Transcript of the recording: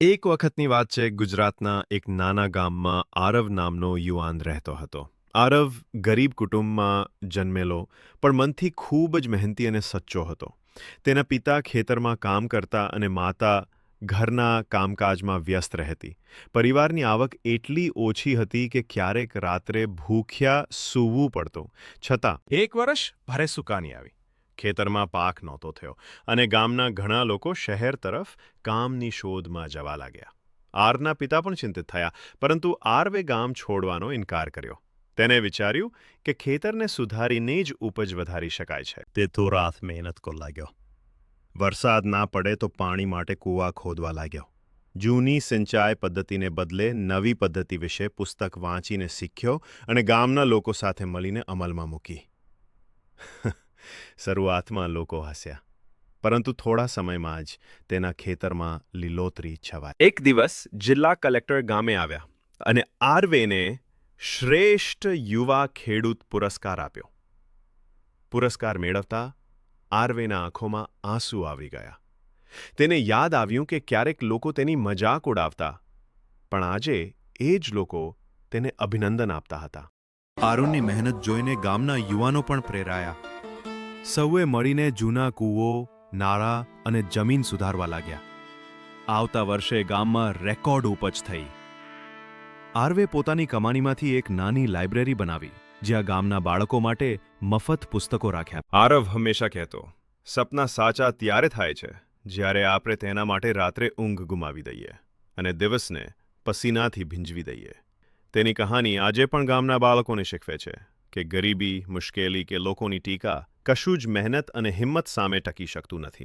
એક વખતની વાત છે, ગુજરાતના એક નાના ગામમાં આરવ નામનો યુવાન રહેતો હતો. આરવ ગરીબ કુટુંબમાં જન્મેલો, પણ મનથી ખૂબ જ મહેનતી અને સચ્ચો હતો. તેના પિતા ખેતરમાં કામ કરતા અને માતા ઘરના કામકાજમાં વ્યસ્ત રહેતી. પરિવારની આવક એટલી ઓછી હતી કે ક્યારેક રાત્રે ભૂખ્યા સૂવું પડતું. છતાં એક વર્ષ ભારે સુકાની આવી. ખેતરમાં પાક નહોતો થયો અને ગામના ઘણા લોકો શહેર તરફ કામની શોધમાં જવા લાગ્યા. આરના પિતા પણ ચિંતિત થયા, પરંતુ આરવે ગામ છોડવાનો ઇનકાર કર્યો. તેને વિચાર્યું કે ખેતરને સુધારીને જ ઉપજ વધારી શકાય છે. તે તો રાત મહેનત કો લાગ્યો. વરસાદ ના પડે તો પાણી માટે કૂવા ખોદવા લાગ્યો. જૂની સિંચાઈ પદ્ધતિને બદલે નવી પદ્ધતિ વિશે પુસ્તક વાંચીને શીખ્યો અને ગામના લોકો સાથે મળીને અમલમાં મૂકી. શરૂઆતમાં લોકો હસ્યા. પરંતુ થોડા સમયમાં જ તેના ખેતરમાં લીલોતરી છવાઈ. એક દિવસ જિલ્લા કલેક્ટર ગામે આવ્યા અને આરવેને શ્રેષ્ઠ યુવા ખેડૂત પુરસ્કાર આપ્યો. પુરસ્કાર મેળવતા આરવેના આંખોમાં આંસુ આવી ગયા. તેને યાદ આવ્યું કે ક્યારેક લોકો તેની મજાક ઉડાવતા પણ આજે એ જ લોકો તેને અભિનંદન આપતા હતા. આરુણની મહેનત જોઈને ગામના યુવાનો પણ પ્રેરાયા. સૌએ મળીને જૂના કૂવો, નાળા અને જમીન સુધારવા લાગ્યા. આવતા વર્ષે ગામમાં રેકોર્ડ ઉપજ થઈ. આરવે પોતાની કમાણીમાંથી એક નાની લાઇબ્રેરી બનાવી, જ્યાં ગામના બાળકો માટે મફત પુસ્તકો રાખ્યા. આરવ હંમેશા કહેતો, સપના સાચા ત્યારે થાય છે, જ્યારે આપણે તેના માટે રાત્રે ઊંઘ ગુમાવી દઈએ અને દિવસને પસીનાથી ભીંજવી દઈએ. તેની કહાની આજે પણ ગામના બાળકોને શીખવે છે. કે ગરીબી, મુશ્કેલી કે લોકોની ટીકા કશું જ મહેનત અને હિંમત સામે ટકી શકતું નથી.